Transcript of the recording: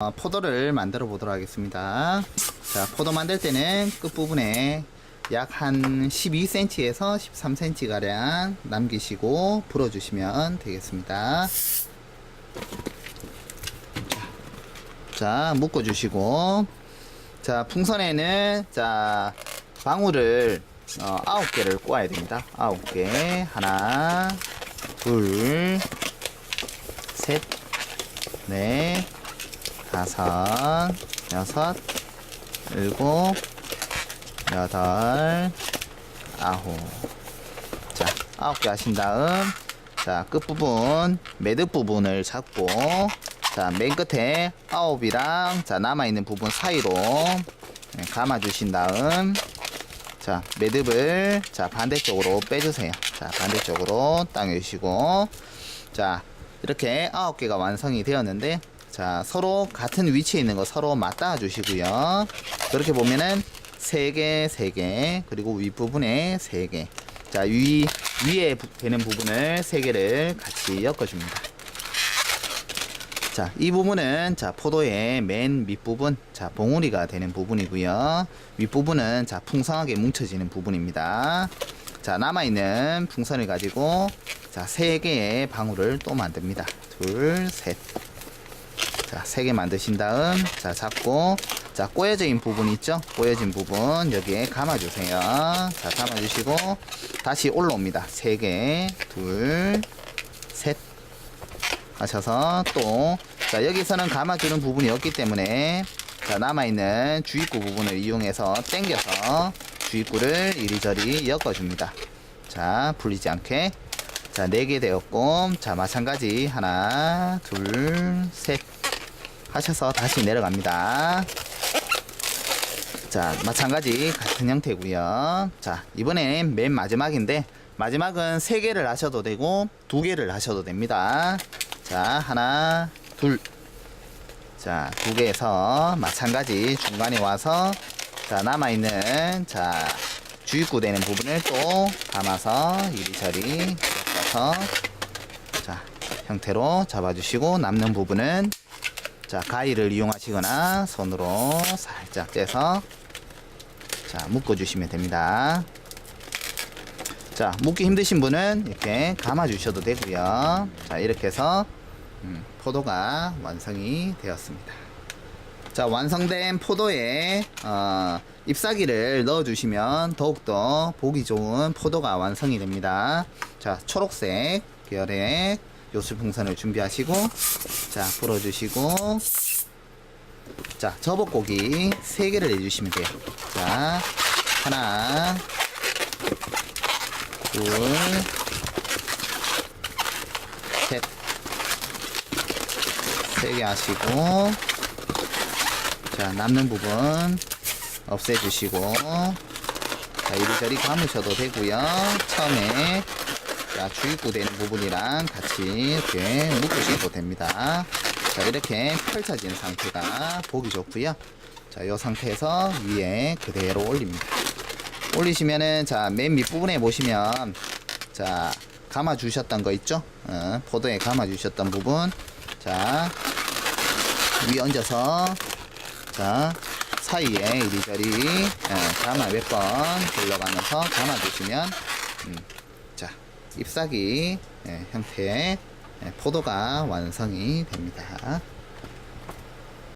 어, 포도를 만들어 보도록 하겠습니다. 자, 포도 만들 때는 끝부분에 약 한 12cm에서 13cm 가량 남기시고 불어주시면 되겠습니다. 자, 묶어주시고 자, 풍선에는 자 방울을 어, 9개를 꼬아야 됩니다. 9개 하나 둘 셋, 넷, 다섯, 여섯, 일곱, 여덟, 아홉. 자, 아홉 개 하신 다음, 자, 끝부분, 매듭 부분을 잡고, 자, 맨 끝에 아홉이랑, 자, 남아있는 부분 사이로 네, 감아주신 다음, 자, 매듭을, 자, 반대쪽으로 빼주세요. 자, 반대쪽으로 당겨주시고, 자, 이렇게 아홉 개가 완성이 되었는데, 자, 서로 같은 위치에 있는 거 서로 맞닿아 주시고요. 그렇게 보면은 세 개, 세 개, 그리고 윗부분에 세 개. 자, 위, 위에 부- 되는 부분을 세 개를 같이 엮어줍니다. 자, 이 부분은 자, 포도의 맨 밑부분, 자, 봉우리가 되는 부분이고요. 윗부분은 자, 풍성하게 뭉쳐지는 부분입니다. 자, 남아있는 풍선을 가지고 자, 세 개의 방울을 또 만듭니다. 둘, 셋. 자, 세 개 만드신 다음, 자, 잡고, 자, 꼬여진 부분 있죠? 꼬여진 부분, 여기에 감아주세요. 자, 감아주시고, 다시 올라옵니다. 세 개, 둘, 셋. 하셔서 또, 자, 여기서는 감아주는 부분이 없기 때문에, 자, 남아있는 주입구 부분을 이용해서 당겨서 주입구를 이리저리 엮어줍니다. 자, 풀리지 않게. 자, 네개 되었고, 자, 마찬가지. 하나, 둘, 셋. 하셔서 다시 내려갑니다. 자, 마찬가지 같은 형태고요. 자, 이번엔 맨 마지막인데 마지막은 세 개를 하셔도 되고 두 개를 하셔도 됩니다. 자, 하나, 둘. 자, 두 개에서 마찬가지 중간에 와서 자, 남아 있는 자, 주입구 되는 부분을 또 감아서 이리저리 엮어서 자, 형태로 잡아 주시고 남는 부분은 자, 가위를 이용하시거나 손으로 살짝 째서 자, 묶어 주시면 됩니다. 자, 묶기 힘드신 분은 이렇게 감아 주셔도 되고요. 자, 이렇게 해서 음, 포도가 완성이 되었습니다. 자, 완성된 포도에 어, 잎사귀를 넣어 주시면 더욱더 보기 좋은 포도가 완성이 됩니다. 자, 초록색 계열의 요술풍선을 준비하시고 자, 불어주시고 자, 저벅고기 3개를 내주시면 돼요. 자, 하나, 둘, 셋, 세개 하시고, 자, 남는 부분 없애주시고, 자, 이리저리 감으셔도 되고요. 처음에, 자, 주입구 되는 부분이랑 같이 이렇게 묶으셔도 됩니다. 자, 이렇게 펼쳐진 상태가 보기 좋고요. 자, 이 상태에서 위에 그대로 올립니다. 올리시면은, 자, 맨 밑부분에 보시면, 자, 감아 주셨던 거 있죠? 어, 포도에 감아 주셨던 부분. 자, 위 얹어서, 자, 사이에 이리저리, 어, 감아 몇 번 돌려가면서 감아 주시면, 음, 자, 잎사귀 예, 형태의 예, 포도가 완성이 됩니다.